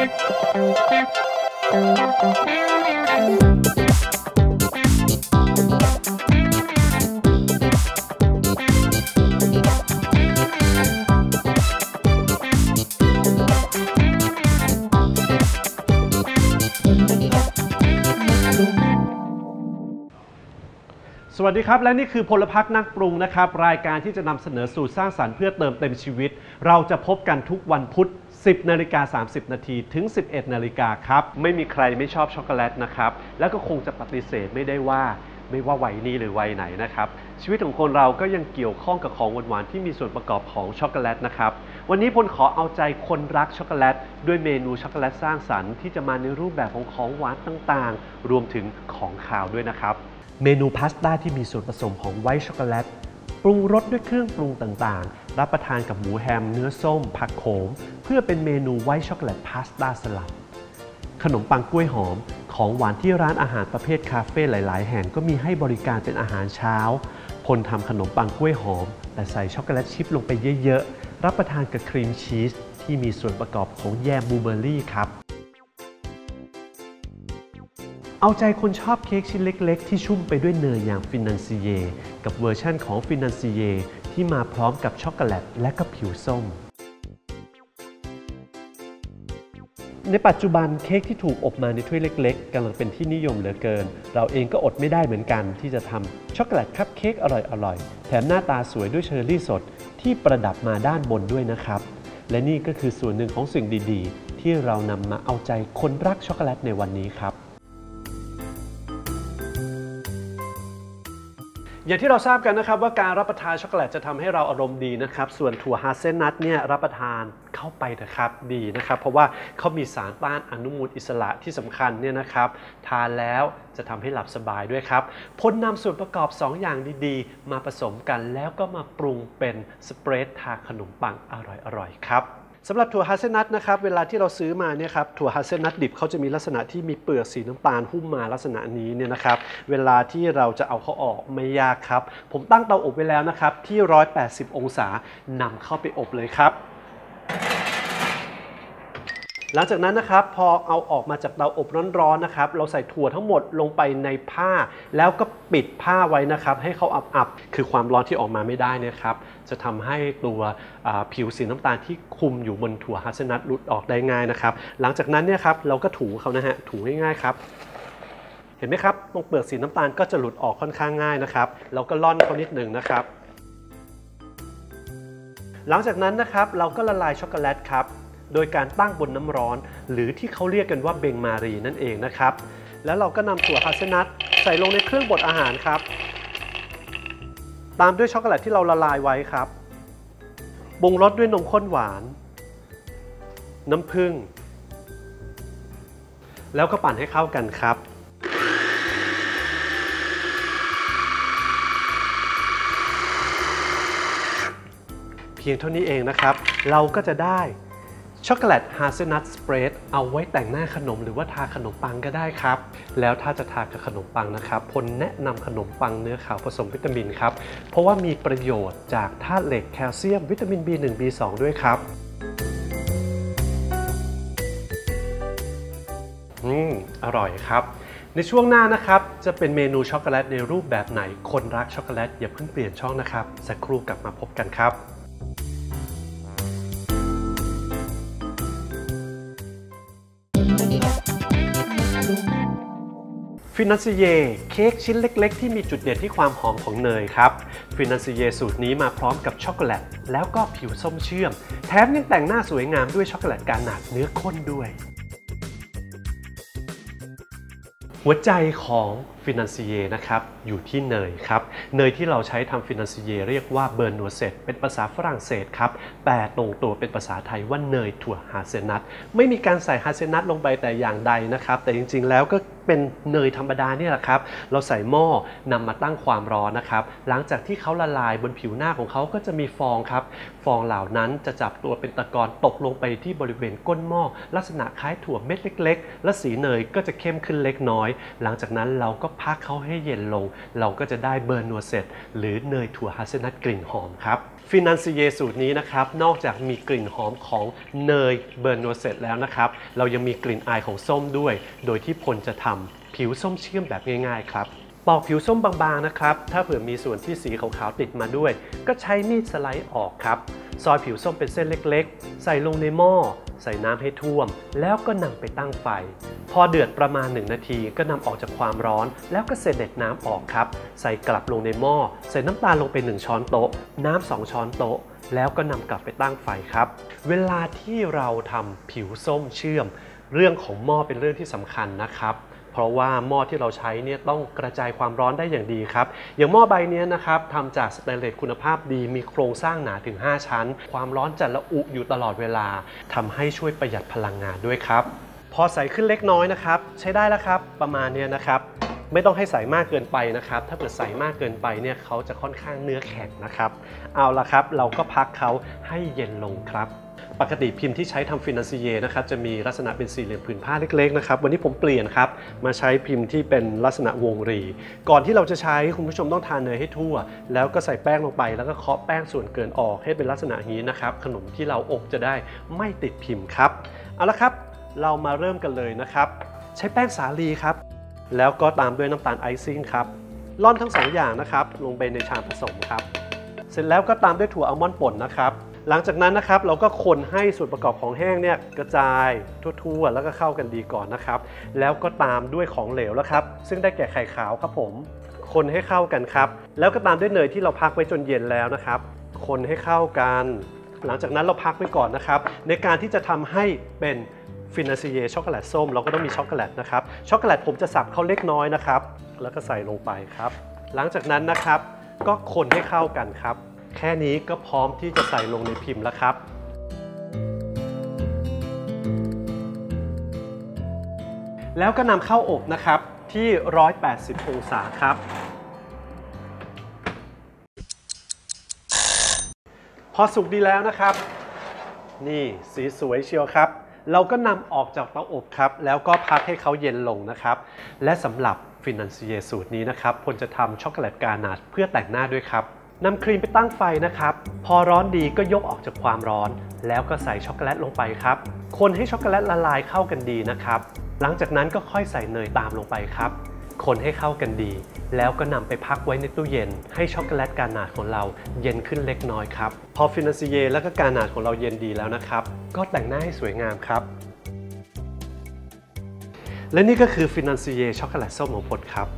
สวัสดีครับ และนี่คือพลพักนักปรุงนะครับ รายการที่จะนำเสนอสูตรสร้างสรรค์เพื่อเติมเต็มชีวิต เราจะพบกันทุกวันพุธ 10นาฬิกา30 นาทีถึง 11นาฬิกาครับ ไม่มีใครไม่ชอบช็อกโกแลตนะครับ แล้วก็คงจะปฏิเสธไม่ได้ว่าไม่ว่าวัยนี้หรือวัยไหนนะครับ ชีวิตของคนเราก็ยังเกี่ยวข้องกับของหวานๆที่มีส่วนประกอบของช็อกโกแลตนะครับ วันนี้พลขอเอาใจคนรักช็อกโกแลตด้วยเมนูช็อกโกแลตสร้างสรรค์ที่จะมาในรูปแบบของของหวานต่างๆ รวมถึงของขาวด้วยนะครับ เมนูพาสต้าที่มีส่วนผสมของไวท์ช็อกโกแลตปรุงรสด้วยเครื่องปรุงต่างๆ รับประทานกับหมูแฮม เนื้อส้ม ผักโขม เพื่อเป็นเมนูไวท์ช็อกโกแลตพาสต้าสลัด ขนมปังกล้วยหอม ของหวานที่ร้านอาหารประเภทคาเฟ่หลาย ๆ แห่งก็มีให้บริการเป็นอาหารเช้าพลทำขนมปังกล้วยหอม แต่ใส่ช็อกโกแลตชิพลงไปเยอะ ๆ รับประทานกับครีมชีสที่มีส่วนประกอบของแยมบลูเบอร์รี่ครับเอาใจคนชอบเค้กชิ้นเล็ก ๆ ที่ชุ่มไปด้วยเนยอย่างฟินันซิเย กับเวอร์ชั่นของฟินันซิเย ที่มาพร้อมกับช็อกโกแลตและก็ผิวส้ม ในปัจจุบันเค้กที่ถูกอบมาในถ้วยเล็ก ๆกำลังเป็นที่นิยมเหลือเกิน เราเองก็อดไม่ได้เหมือนกัน ที่จะทำช็อกโกแลตคัพเค้กอร่อยๆ แถมหน้าตาสวยด้วยเชอร์รี่สดที่ประดับมาด้านบนด้วยนะครับ และนี่ก็คือส่วนหนึ่งของสิ่งดีๆ ที่เรานำมาเอาใจคนรักช็อกโกแลตในวันนี้ครับ อย่างที่เราทราบกันนะครับว่าการรับประทานช็อกโกแลตจะทำให้เราอารมณ์ดีนะครับ ส่วนถั่วฮาเซลนัทเนี่ยรับประทานเข้าไปนะครับดีนะครับ เพราะว่าเขามีสารต้านอนุมูลอิสระที่สำคัญเนี่ยนะครับทานแล้วจะทำให้หลับสบายด้วยครับพลนำส่วนประกอบ 2 อย่างดีๆ มาผสมกันแล้วก็มาปรุงเป็นสเปรดทาขนมปังอร่อยๆครับ สำหรับถั่วฮาเซนัทนะครับเวลาที่เราซื้อมาเนี่ยครับถั่วฮาเซนัทดิบเขาจะมีลักษณะที่มีเปลือกสีน้ำตาลหุ้มมาลักษณะนี้เนี่ยนะครับเวลาที่เราจะเอาเขาออกไม่ยากครับ ผมตั้งเตาอบไว้แล้วนะครับที่ 180 องศานำเข้าไปอบเลยครับ หลังจากนั้นนะครับพอเอาออกมาจากเตาอบร้อนๆนะครับ เราใส่ถั่วทั้งหมดลงไปในผ้า แล้วก็ปิดผ้าไว้นะครับ ให้เขาอับๆคือความร้อนที่ออกมาไม่ได้นะครับ จะทำให้ตัวผิวสีน้ำตาลที่คุมอยู่บนถั่วฮัสเซนัทหลุดออกได้ง่ายนะครับ หลังจากนั้นเนี่ยครับเราก็ถูเขานะฮะถูง่ายๆครับเห็นไหมครับตรงเปลือกสีน้ำตาลก็จะหลุดออกค่อนข้างง่ายนะครับเราก็ล่อนเขานิดหนึ่งนะครับ หลังจากนั้นนะครับเราก็ละลายช็อกโกแลตครับ โดยการตั้งบนน้ำร้อน หรือที่เขาเรียกกันว่าเบงมารีนั่นเองนะครับ แล้วเราก็นำถั่วฮาเซนัทใส่ลงในเครื่องบดอาหารครับ ตามด้วยช็อกโกแลตที่เราละลายไว้ครับปรุงรสด้วยนมข้นหวาน น้ำผึ้งแล้วก็ปั่นให้เข้ากันครับเพียงเท่านี้เองนะครับ เราก็จะได้ ช็อกโกแลตฮาเซลนัทสเปรดเอาไว้แต่งหน้าขนมหรือว่าทาขนมปังก็ได้ครับ แล้วถ้าจะทากับขนมปังนะครับพลแนะนำขนมปังเนื้อขาวผสมวิตามินครับ เพราะว่ามีประโยชน์จากธาตุเหล็กแคลเซียมวิตามิน B1 B2 ด้วยครับอืมอร่อยครับ ในช่วงหน้านะครับจะเป็นเมนูช็อกโกแลตในรูปแบบไหนคนรักช็อกโกแลตอย่าเพิ่งเปลี่ยนช่องนะครับสักครู่กลับมาพบกันครับ ฟินันซิเยเค้กชิ้นเล็กๆ ที่มีจุดเด่นที่ความหอมของเนยครับฟินันซิเยสูตรนี้มาพร้อมกับช็อกโกแลตแล้วก็ผิวส้มเชื่อม แถมยังแต่งหน้าสวยงามด้วยช็อกโกแลตกาหนาดเนื้อข้นด้วย หัวใจของ ฟินันซิเยนะครับอยู่ที่เนยครับเนยที่เราใช้ทำฟินันซิเยเรียกว่าเบอร์นัวเซตเป็นภาษาฝรั่งเศสครับแต่ตรงตัวเป็นภาษาไทยว่าเนยถั่วฮาเซนัทไม่มีการใส่ฮาเซนัทลงไปแต่อย่างใดนะครับแต่จริงๆแล้วก็เป็นเนยธรรมดาเนี่ยแหละครับเราใส่หม้อนำมาตั้งความร้อนนะครับหลังจากที่เขาละลายบนผิวหน้าของเขาก็จะมีฟองครับฟองเหล่านั้นจะจับตัวเป็นตะกอนตกลงไปที่บริเวณก้นหม้อลักษณะคล้ายถั่วเม็ดเล็ก ๆ และสีเนยก็จะเข้มขึ้นเล็กน้อย หลังจากนั้นเราก็พักเขาให้เย็นลง เราก็จะได้เบอร์นัวเซตหรือเนยถั่วฮาเซนัทกลิ่นหอมครับฟินันซีเยสูตรนี้นะครับ นอกจากมีกลิ่นหอมของเนยเบอร์นัวเซตแล้วนะครับ เรายังมีกลิ่นอายของส้มด้วย โดยที่พลจะทำผิวส้มเชื่อมแบบง่าย ๆ ครับ ปอกผิวส้มบางๆนะครับ ถ้าเผื่อมีส่วนที่สีขาวๆติดมาด้วย ก็ใช้มีดสไลด์ออกครับ ซอยผิวส้มเป็นเส้นเล็กๆ ใส่ลงในหม้อ ใส่น้ำให้ท่วม แล้วก็นำไปตั้งไฟ พอเดือดประมาณ 1 นาที ก็นำออกจากความร้อน แล้วก็เสด็จน้ำออกครับ ใส่กลับลงในหม้อ ใส่น้ำตาลลงไป 1 ช้อนโต๊ะ น้ำ2ช้อนโต๊ะ แล้วก็นำกลับไปตั้งไฟครับ เวลาที่เราทำผิวส้มเชื่อม เรื่องของหม้อเป็นเรื่องที่สำคัญนะครับ ราะว่าหม้อที่เราใช้เนี่ยต้องกระจายความร้อนได้อย่างดีครับ อย่างหม้อใบนี้นะครับทำจากสแตนเลสคุณภาพดีมีโครงสร้างหนาถึง 5 ชั้น ความร้อนจะระอุอยู่ตลอดเวลาทำให้ช่วยประหยัดพลังงานด้วยครับ พอใส่ขึ้นเล็กน้อยนะครับ ใช้ได้แล้วครับประมาณเนี้ยนะครับไม่ต้องให้ใส่มากเกินไปนะครับ ถ้าเกิดใส่มากเกินไปเนี่ยเขาจะค่อนข้างเนื้อแข็งนะครับ เอาละครับ เราก็พักเขาให้เย็นลงครับ ปกติพิมพ์ที่ใช้ทำฟิน a นซิเยนะครับจะมีลักษณะเป็นสี่เหลี่ยมผืนผ้าเล็กๆนะครับวันนี้ผมเปลี่ยนครับมาใช้พิมพ์ที่เป็นลักษณะวงรี ก่อนที่เราจะใช้คุณผู้ชมต้องทานเนยให้ทั่ว แล้วก็ใส่แป้งลงไป แล้วก็เคาะแป้งส่วนเกินออกให้เป็นลักษณะนี้นะครับขนมที่เราอบจะได้ไม่ติดพิมพ์ครับเอาละครับ เรามาเริ่มกันเลยนะครับ ใช้แป้งสาลีครับ แล้วก็ตามด้วยน้ำตาลไอซิ่งครับร่อนทั้งสองอย่างนะครับลงไปในชามผสมครับ เสร็จแล้วก็ตามด้วยถั่วอัลมอนด์ป่นนะครับ หลังจากนั้นนะครับเราก็คนให้ส่วนประกอบของแห้งเนี่ยกระจายทั่วๆ แล้วก็เข้ากันดีก่อนนะครับ แล้วก็ตามด้วยของเหลวแล้วครับ ซึ่งได้แก่ไข่ขาวครับผม คนให้เข้ากันครับ แล้วก็ตามด้วยเนยที่เราพักไว้จนเย็นแล้วนะครับ คนให้เข้ากัน หลังจากนั้นเราพักไว้ก่อนนะครับ ในการที่จะทำให้เป็นฟินาซิเยช็อกโกแลตส้มเราก็ต้องมีช็อกโกแลตนะครับช็อกโกแลตผมจะสับเขาเล็กน้อยนะครับ แล้วก็ใส่ลงไปครับ หลังจากนั้นนะครับก็คนให้เข้ากันครับ แค่นี้ก็พร้อมที่จะใส่ลงในพิมพ์แล้วครับ แล้วก็นำเข้าอบนะครับที่ 180 องศาครับ พอสุกดีแล้วนะครับ นี่สีสวยเชียวครับ เราก็นำออกจากเตาอบครับ แล้วก็พักให้เขาเย็นลงนะครับ และสำหรับฟินันเซียสูตรนี้นะครับพลจะทำช็อกโกแลตกานาชเพื่อแต่งหน้าด้วยครับ นำครีมไปตั้งไฟนะครับ พอร้อนดีก็ยกออกจากความร้อน แล้วก็ใส่ช็อกโกแลตลงไปครับ คนให้ช็อกโกแลตละลายเข้ากันดีนะครับ หลังจากนั้นก็ค่อยใส่เนยตามลงไปครับ คนให้เข้ากันดี แล้วก็นำไปพักไว้ในตู้เย็น ให้ช็อกโกแลตการนาชของเราเย็นขึ้นเล็กน้อยครับ พอฟินาซิเยและก็การนาชของเราเย็นดีแล้วนะครับ ก็แต่งหน้าให้สวยงามครับ และนี่ก็คือฟินันซิเยช็อกโกแลตส้มของพลครับ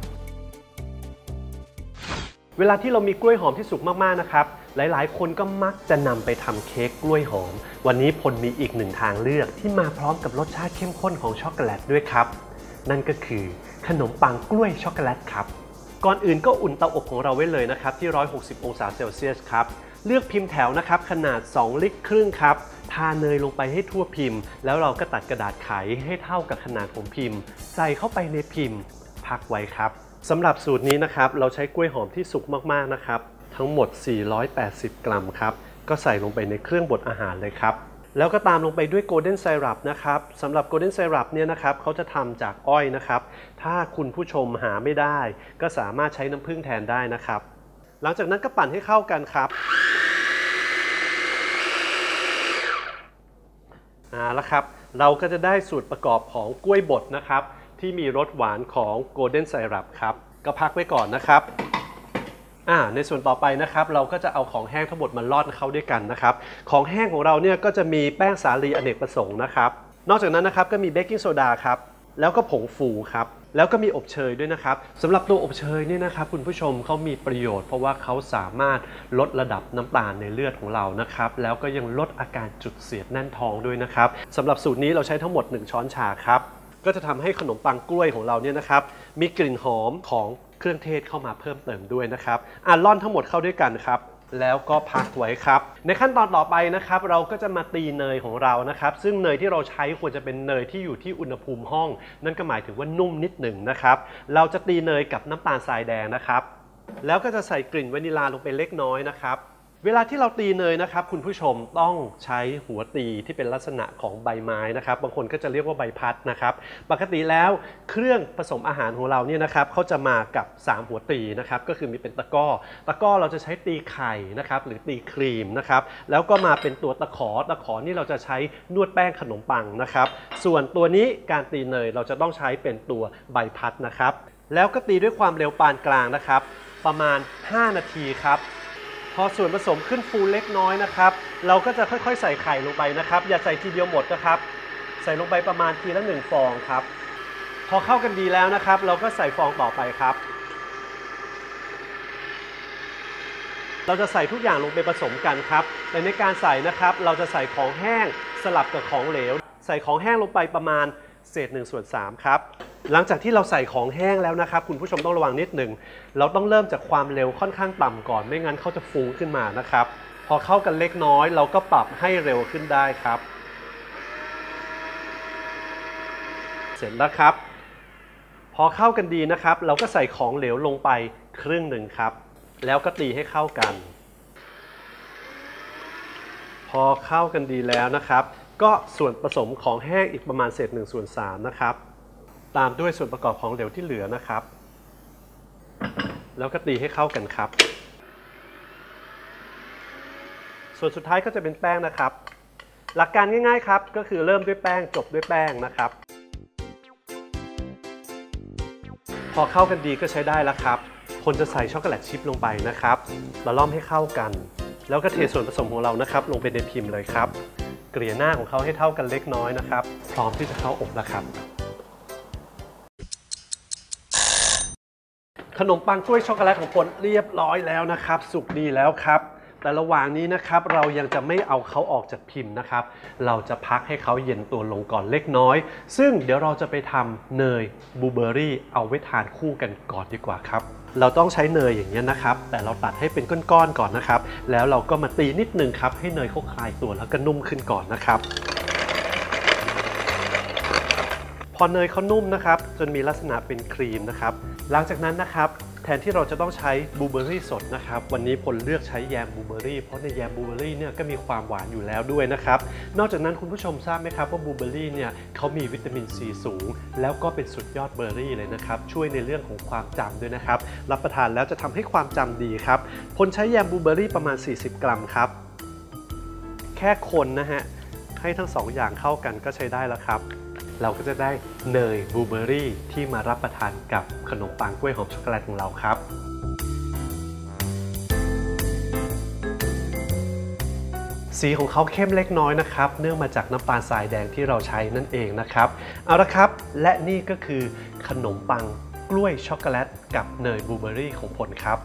เวลาที่เรามีกล้วยหอมที่สุกมากๆนะครับ หลายๆ คนก็มักจะนำไปทำเค้กกล้วยหอม วันนี้พลมีอีกหนึ่งทางเลือกที่มาพร้อมกับรสชาติเข้มข้นของช็อกโกแลตด้วยครับ นั่นก็คือขนมปังกล้วยช็อกโกแลตครับ ก่อนอื่นก็อุ่นเตาอบของเราไว้เลยนะครับที่ 160 องศาเซลเซียสครับ เลือกพิมพ์แถวนะครับขนาด 2 ลิตรครึ่งครับ ทาเนยลงไปให้ทั่วพิมพ์ แล้วเราก็ตัดกระดาษไขให้เท่ากับขนาดของพิมพ์ ใส่เข้าไปในพิมพ์ พักไว้ครับ สำหรับสูตรนี้นะครับ เราใช้กล้วยหอมที่สุกมากๆนะครับ ทั้งหมด 480 กรัมครับ ก็ใส่ลงไปในเครื่องบดอาหารเลยครับ แล้วก็ตามลงไปด้วยโกลเด้นไซรัปนะครับสำหรับโกลเด้นไซรัปเนี่ยนะครับเขาจะทำจากอ้อยนะครับ ถ้าคุณผู้ชมหาไม่ได้ ก็สามารถใช้น้ำผึ้งแทนได้นะครับ หลังจากนั้นก็ปั่นให้เข้ากันครับเอาและครับ เราก็จะได้สูตรประกอบของกล้วยบดนะครับ ที่มีรสหวานของโกลเด้นไซรัปครับ ก็พักไว้ก่อนนะครับอ่าในส่วนต่อไปนะครับเราก็จะเอาของแห้งทั้งหมดมาลอดเข้าด้วยกันนะครับ ของแห้งของเราเนี่ยก็จะมีแป้งสาลีอเนกประสงค์นะครับ นอกจากนั้นนะครับก็มีเบกกิ้งโซดาครับแล้วก็ผงฟูครับแล้วก็มีอบเชยด้วยนะครับสำหรับตัวอบเชยเนี่ยนะครับ คุณผู้ชมเขามีประโยชน์ เพราะว่าเขาสามารถลดระดับน้ำตาลในเลือดของเรานะครับ แล้วก็ยังลดอาการจุดเสียดแน่นท้องด้วยนะครับสำหรับสูตรนี้เราใช้ทั้งหมด 1 ช้อนชาครับ ก็จะทำให้ขนมปังกล้วยของเราเนี่ยนะครับมีกลิ่นหอมของเครื่องเทศเข้ามาเพิ่มเติมด้วยนะครับอะร่อนทั้งหมดเข้าด้วยกันครับแล้วก็พักไว้ครับ ในขั้นตอนต่อไปนะครับ เราก็จะมาตีเนยของเรานะครับ ซึ่งเนยที่เราใช้ควรจะเป็นเนยที่อยู่ที่อุณหภูมิห้อง นั่นก็หมายถึงว่านุ่มนิดหนึ่งนะครับ เราจะตีเนยกับน้ำตาลทรายแดงนะครับ แล้วก็จะใส่กลิ่นวานิลาลงไปเล็กน้อยนะครับ เวลาที่เราตีเนยนะครับ คุณผู้ชมต้องใช้หัวตีที่เป็นลักษณะของใบไม้นะครับ บางคนก็จะเรียกว่าใบพัดนะครับ ปกติแล้วเครื่องผสมอาหารของเราเนี่ยนะครับเขาจะมากับ 3 หัวตีนะครับ ก็คือมีเป็นตะก้อ ตะก้อเราจะใช้ตีไข่นะครับหรือตีครีมนะครับ แล้วก็มาเป็นตัวตะขอ ตะขอนี่เราจะใช้นวดแป้งขนมปังนะครับ ส่วนตัวนี้การตีเนยเราจะต้องใช้เป็นตัวใบพัดนะครับ แล้วก็ตีด้วยความเร็วปานกลางนะครับ ประมาณ 5 นาทีครับ พอส่วนผสมขึ้นฟูเล็กน้อยนะครับ เราก็จะค่อยๆ ใส่ไข่ลงไปนะครับ อย่าใส่ทีเดียวหมดนะครับ ใส่ลงไปประมาณทีละหนึ่งฟองครับ พอเข้ากันดีแล้วนะครับ เราก็ใส่ฟองต่อไปครับ เราจะใส่ทุกอย่างลงไปผสมกันครับแต่ในการใส่นะครับ เราจะใส่ของแห้งสลับกับของเหลว ใส่ของแห้งลงไปประมาณ เศษ1ส่วน3ครับ หลังจากที่เราใส่ของแห้งแล้วนะครับ คุณผู้ชมต้องระวังนิดหนึ่ง เราต้องเริ่มจากความเร็วค่อนข้างต่ำก่อน ไม่งั้นเขาจะฟุ้งขึ้นมานะครับ พอเข้ากันเล็กน้อยเราก็ปรับให้เร็วขึ้นได้ครับ เสร็จแล้วครับ พอเข้ากันดีนะครับ เราก็ใส่ของเหลวลงไปครึ่งหนึ่งครับ แล้วก็ตีให้เข้ากัน พอเข้ากันดีแล้วนะครับ ก็ส่วนผสมของแห้งอีกประมาณเศษ1ส่วน3นะครับ ตามด้วยส่วนประกอบของเหลวที่เหลือนะครับ แล้วก็ตีให้เข้ากันครับ ส่วนสุดท้ายก็จะเป็นแป้งนะครับ หลักการง่ายๆครับก็คือเริ่มด้วยแป้งจบด้วยแป้งนะครับ พอเข้ากันดีก็ใช้ได้แล้วครับ คนจะใส่ช็อกโกแลตชิพลงไปนะครับละล่อมให้เข้ากัน แล้วก็เทส่วนผสมของเรานะครับ ลงไปในพิมพ์เลยครับ เกลี่ยหน้าของเขาให้เท่ากันเล็กน้อยนะครับ พร้อมที่จะเข้าอบแล้วครับ ขนมปังกล้วยช็อกโกแลตของพลเรียบร้อยแล้วนะครับ สุกดีแล้วครับแต่ระหว่างนี้นะครับเรายังจะไม่เอาเขาออกจากพิมพ์นะครับ เราจะพักให้เขาเย็นตัวลงก่อนเล็กน้อย ซึ่งเดี๋ยวเราจะไปทำเนยบลูเบอร์รี่เอาไว้ทานคู่กันก่อนดีกว่าครับ เราต้องใช้เนยอย่างนี้ยนะครับ แต่เราตัดให้เป็นก้อนๆก่อนนะครับ แล้วเราก็มาตีนิดนึงครับให้เนยเขาคลายตัวแล้วก็นุ่มขึ้นก่อนนะครับ พอเนยเขานุ่มนะครับ จนมีลักษณะเป็นครีมนะครับ หลังจากนั้นนะครับ แทนที่เราจะต้องใช้บลูเบอร์รี่สดนะครับวันนี้ผลเลือกใช้แยมบลูเบอร์รี่เพราะในแยมบลูเบอร์รี่เนี่ยก็มีความหวานอยู่แล้วด้วยนะครับนอกจากนั้นคุณผู้ชมทราบไหมครับว่าบลูเบอร์รี่เนี่ยเขามีวิตามินซีสูง แล้วก็เป็นสุดยอดเบอร์รี่เลยนะครับช่วยในเรื่องของความจำด้วยนะครับรับประทานแล้วจะทำให้ความจำดีครับผลใช้แยมบลูเบอร์รี่ประมาณ 40 กรัมครับแค่คนนะฮะให้ทั้งสองอย่างเข้ากันก็ใช้ได้แล้วครับ เราก็จะได้เนยบลูเบอร์รี่ที่มารับประทานกับขนมปังกล้วยหอมช็อกโกแลตของเราครับสีของเขาเข้มเล็กน้อยนะครับ เนื่องมาจากน้ำตาลทรายแดงที่เราใช้นั่นเองนะครับ เอาละครับ และนี่ก็คือขนมปังกล้วยช็อกโกแลตกับเนยบลูเบอร์รี่ของผลครับ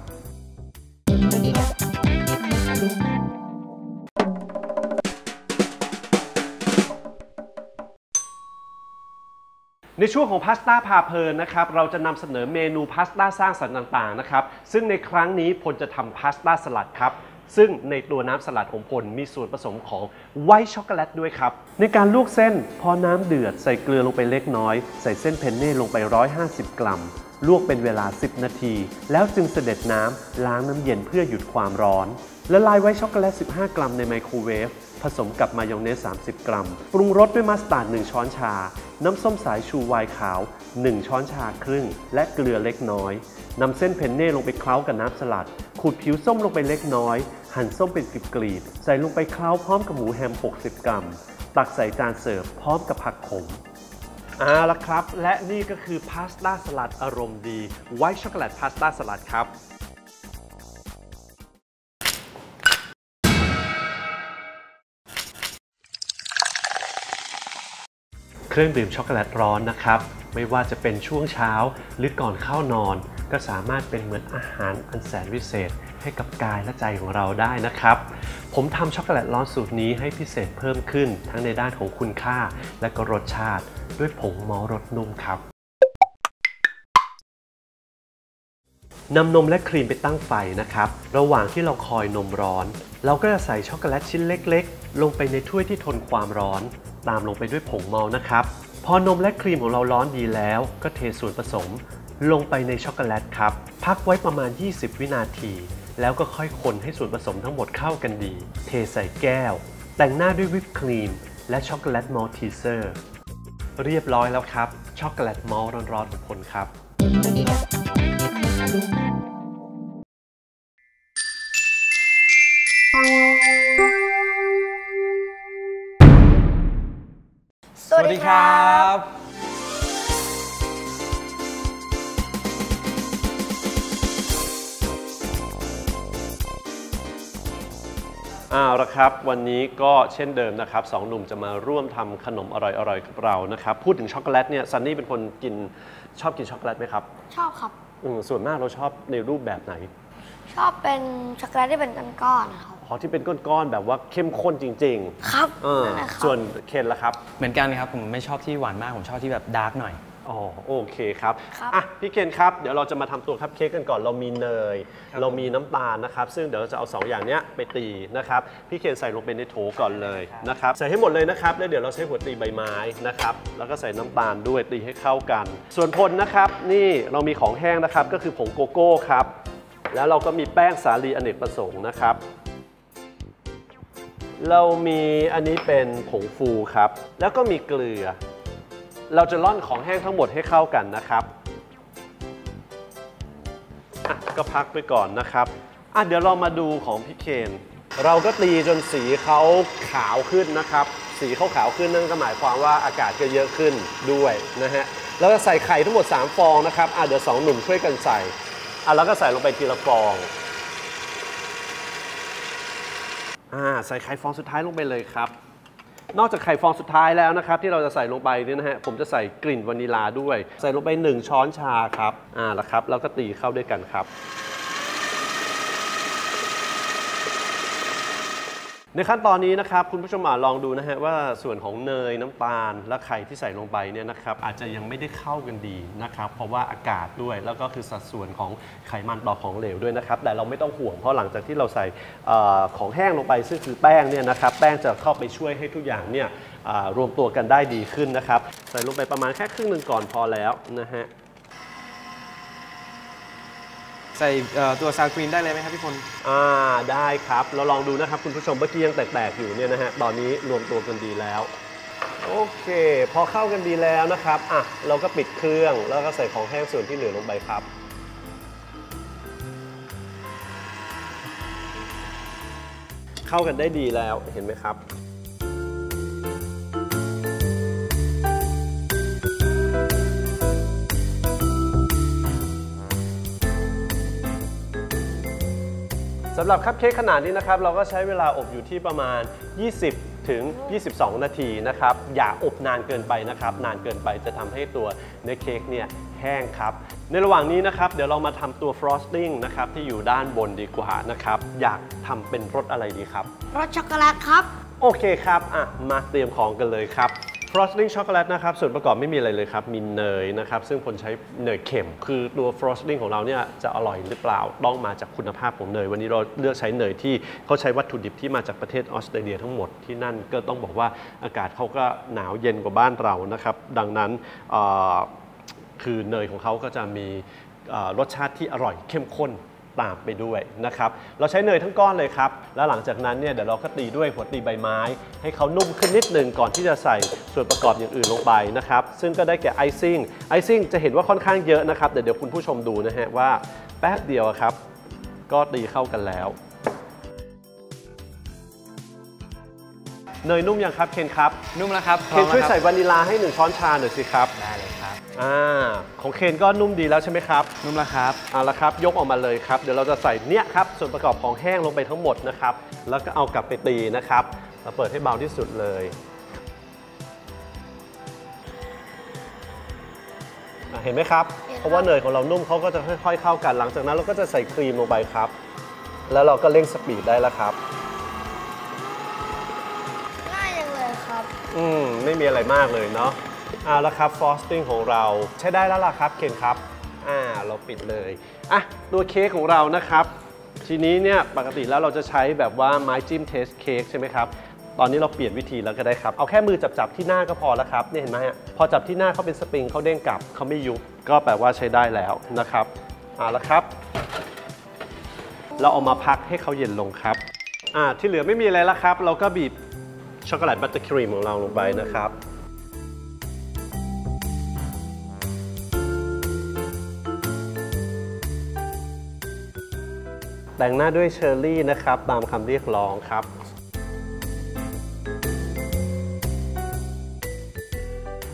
ในช่วงของพาสต้าพาเพลินนะครับเราจะนำเสนอเมนูพาสต้าสร้างสรรค์ต่างๆนะครับซึ่งในครั้งนี้พลจะทำพาสต้าสลัดครับซึ่งในตัวน้ำสลัดของพลมีส่วนผสมของไวท์ช็อกโกแลตด้วยครับ ในการลวกเส้นพอน้ำเดือดใส่เกลือลงไปเล็กน้อย ใส่เส้นเพนเน่ลงไป 150 กรัม ลวกเป็นเวลา 10 นาที แล้วจึงเสด็จน้ำล้างน้ำเย็นเพื่อหยุดความร้อนละลายไว้ช็อกโกแลต 15 กรัมในไมโครเวฟ ผสมกับมายองเนส 30 กรัม ปรุงรสด้วยมัสตาร์ด 1 ช้อนชา น้ำส้มสายชูไวน์ขาว 1 ช้อนชาครึ่ง และเกลือเล็กน้อย นำเส้นเพนเน่ลงไปเคล้ากับน้ำสลัด ขูดผิวส้มลงไปเล็กน้อย หั่นส้มเป็นกลีบๆใส่ลงไปเคล้าพร้อมกับหมูแฮม 60 กรัม ตักใส่จานเสิร์ฟพร้อมกับผักขม เอาละครับ และนี่ก็คือพาสต้าสลัดอารมณ์ดี ไวท์ช็อกโกแลตพาสต้าสลัดครับ เครื่องดื่มช็อกโกแลตร้อนนะครับ ไม่ว่าจะเป็นช่วงเช้าหรือก่อนเข้านอน ก็สามารถเป็นเหมือนอาหารอันแสนวิเศษ ให้กับกายและใจของเราได้นะครับ ผมทำช็อกโกแลตร้อนสูตรนี้ให้พิเศษเพิ่มขึ้น ทั้งในด้านของคุณค่าและก็รสชาติ ด้วยผงมอรสนุ่มครับนำนมและครีมไปตั้งไฟนะครับ ระหว่างที่เราคอยนมร้อน เราก็จะใส่ช็อกโกแลตชิ้นเล็ก ๆ ลงไปในถ้วยที่ทนความร้อน ตามลงไปด้วยผงมอลนะครับ พอนมและครีมของเราร้อนดีแล้ว ก็เทส่วนผสม ลงไปในช็อกโกแลตครับ พักไว้ประมาณ 20 วินาที แล้วก็ค่อยคนให้ส่วนผสมทั้งหมดเข้ากันดี เทใส่แก้ว แต่งหน้าด้วยวิปครีม และช็อกโกแลตมอลทีเซอร์ เรียบร้อยแล้วครับ ช็อกโกแลตมอลร้อนๆของคนครับ วัสดีครับเอาละครับวันนี้ก็เช่นเดิมนะครับสองหนุ่มจะมาร่วมทำขนมอร่อยๆกับเรานะครับพูดถึงช็อกโกแลตเนี่ยซันนี่เป็นคนกินชอบกินช็อกโกแลตไหมครับ ชอบครับอืมส่วนมากเราชอบในรูปแบบไหน ชอบเป็นช็อกโกแลตที่เป็นก้อนๆนะครับ อ๋อที่เป็นก้อนๆแบบว่าเข้มข้นจริงครับๆเออนั่นแหละครับ ส่วนเคนล่ะครับ เหมือนกันครับผมไม่ชอบที่หวานมาก ผมชอบที่แบบดาร์กหน่อย อ๋อโอเคครับครับอะพี่เคนครับ เดี๋ยวเราจะมาทำตัวคัพเค้กกันก่อนเรามีเนย ครับ เรามีน้ำตาลนะครับ ซึ่งเดี๋ยวเราจะเอา2อย่างเนี้ยไปตีนะครับพี่เคนใส่ลงไปในโถก่อนเลยนะครับใส่ให้หมดเลยนะครับแล้วเดี๋ยวเราใช้หัวตีใบไม้นะครับแล้วก็ใส่น้ำตาลด้วยตีให้เข้ากัน ส่วนผลนะครับนี่เรามีของแห้งนะครับก็คือผงโกโก้ครับแล้วเราก็มีแป้งสาลีอเนกประสงค์นะครับ เรามีอันนี้เป็นผงฟูครับ แล้วก็มีเกลือ เราจะร่อนของแห้งทั้งหมดให้เข้ากันนะครับ ก็พักไปก่อนนะครับอะเดี๋ยวเรามาดูของพี่เคนเราก็ตีจนสีเขาขาวขึ้นนะครับ สีเขาขาวขึ้นนั่นก็หมายความว่าอากาศก็เยอะขึ้นด้วยนะฮะแล้วก็ใส่ไข่ทั้งหมด 3 ฟองนะครับอะเดี๋ยวสองหนุ่มช่วยกันใส่อะแล้วก็ใส่ลงไปทีละฟอง อ่า ใส่ไข่ฟองสุดท้ายลงไปเลยครับ นอกจากไข่ฟองสุดท้ายแล้วนะครับ ที่เราจะใส่ลงไปเนี่ยนะฮะผมจะใส่กลิ่นวานิลาด้วย ใส่ลงไป 1 ช้อนชาครับอ่าแล้วครับแล้วก็ตีเข้าด้วยกันครับ ในขั้นตอนนี้นะครับคุณผู้ชมอาจลองดูนะฮะว่าส่วนของเนยน้ำตาล และไข่ที่ใส่ลงไปเนี่ยนะครับอาจจะยังไม่ได้เข้ากันดีนะครับเพราะว่าอากาศด้วยแล้วก็คือสัดส่วนของไขมันต่อของเหลวด้วยนะครับแต่เราไม่ต้องห่วงเพราะหลังจากที่เราใส่ของแห้งลงไป ซึ่งคือแป้งเนี่ยนะครับแป้งจะเข้าไปช่วยให้ทุกอย่างเนี่ยรวมตัวกันได้ดีขึ้นนะครับใส่ลงไปประมาณแค่ครึ่งหนึ่งก่อนพอแล้วนะฮะ ใส่ตัวซาวครีมได้เลยไหมครับพี่พลอ่าได้ครับ เราลองดูนะครับคุณผู้ชมเมื่อกี้ยังแตกๆอยู่เนี่ยนะฮะตอนนี้รวมตัวกันดีแล้ว โอเค พอเข้ากันดีแล้วนะครับอะเราก็ปิดเครื่องแล้วก็ใส่ของแห้งส่วนที่เหลือลงไปครับเข้ากันได้ดีแล้วเห็นไหมครับ สำหรับคัพเค้กขนาดนี้นะครับเราก็ใช้เวลาอบอยู่ที่ประมาณ 20 ถึง 22 นาทีนะครับ อย่าอบนานเกินไปนะครับ นานเกินไปจะทำให้ตัวเนื้อเค้กเนี่ยแห้งครับ ในระหว่างนี้นะครับ เดี๋ยวเรามาทำตัวฟรอสติ้งนะครับที่อยู่ด้านบนดีกว่านะครับ อยากทำเป็นรสอะไรดีครับ รสช็อกโกแลตครับ โอเคครับอะมาเตรียมของกันเลยครับ frosting ช็อกโกแลตนะครับส่วนประกอบไม่มีอะไรเลยครับ มีเนยนะครับ ซึ่งคนใช้เนยเค็ม คือตัว frosting ของเราเนี่ยจะอร่อยหรือเปล่า ต้องมาจากคุณภาพของเนย วันนี้เราเลือกใช้เนยที่เขาใช้วัตถุดิบที่มาจากประเทศออสเตรเลียทั้งหมดที่นั่นก็ต้องบอกว่าอากาศเขาก็หนาวเย็นกว่าบ้านเรานะครับ ดังนั้นคือเนยของเขาก็จะมีรสชาติที่อร่อยเข้มข้น ตามไปด้วยนะครับ เราใช้เนยทั้งก้อนเลยครับ แล้วหลังจากนั้นเนี่ยเดี๋ยวเราก็ตีด้วยหัวตีใบไม้ ให้เขานุ่มขึ้นนิดหนึ่งก่อนที่จะใส่ส่วนประกอบอย่างอื่นลงไปนะครับ ซึ่งก็ได้แก่ไอซิ่ง ไอซิ่งจะเห็นว่าค่อนข้างเยอะนะครับแต่เดี๋ยวคุณผู้ชมดูนะฮะว่าแป๊บเดียวอะครับ ก็ตีเข้ากันแล้วเนยนุ่มยังครับเคนครับ นุ่มแล้วครับเคนช่วยพร้อมแล้วรับใส่วานิลาให้หนึ่งช้อนชาหน่อยสิครับ ได้เลยครับ อ่าของเคนก็นุ่มดีแล้วใช่ไหมครับ นุ่มแล้วครับเอาละครับ ยกออกมาเลยครับ เดี๋ยวเราจะใส่เนี่ยครับส่วนประกอบของแห้งลงไปทั้งหมดนะครับ แล้วก็เอากลับไปตีนะครับเราเปิดให้เบาที่สุดเลยอะเห็นไหมครับเห็นครับ เพราะว่าเนยของเรานุ่มเขาก็จะค่อยๆเข้ากัน หลังจากนั้นเราก็จะใส่ครีมลงไปครับ แล้วเราก็เร่งสปีดได้แล้วครับ ง่ายจังเลยครับ อืม ไม่มีอะไรมากเลยเนาะ เอาละครับฟรอสติ้งของเราใช้ได้แล้วล่ะครับเคนครับอ่าเราปิดเลยอะตัวเค้กของเรานะครับ ทีนี้เนี่ยปกติแล้วเราจะใช้แบบว่าไม้จิ้มเทสเค้กใช่ไหมครับตอนนี้เราเปลี่ยนวิธีแล้วก็ได้ครับ เอาแค่มือจับๆที่หน้าก็พอแล้วครับนี่เห็นไหมฮะพอจับที่หน้าเขาเป็นสปริงเขาเด้งกลับเขาไม่ยุบก็แปลว่าใช้ได้แล้วนะครับเอาละครับ เราเอามาพักให้เขาเย็นลงครับอ่าที่เหลือไม่มีอะไรแล้วครับ เราก็บีบช็อกโกแลตบัตเตอร์ครีมของเราลงไปนะครับ แต่งหน้าด้วยเชอร์รี่นะครับตามคำเรียกร้องครับ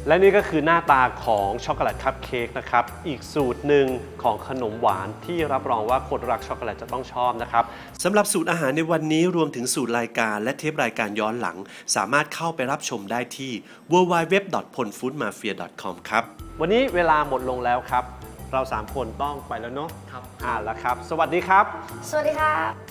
และนี่ก็คือหน้าตาของช็อกโกแลตคัพเค้กนะครับ อีกสูตรหนึ่งของขนมหวานที่รับรองว่าคนรักช็อกโกแลตจะต้องชอบนะครับสำหรับสูตรอาหารในวันนี้รวมถึงสูตรรายการและเทปรายการย้อนหลัง สามารถเข้าไปรับชมได้ที่ www.ponfoodmafia.com ครับ วันนี้เวลาหมดลงแล้วครับ เราสามคนต้องไปแล้วเนาะครับอ่าแล้วครับ สวัสดีครับ สวัสดีครับ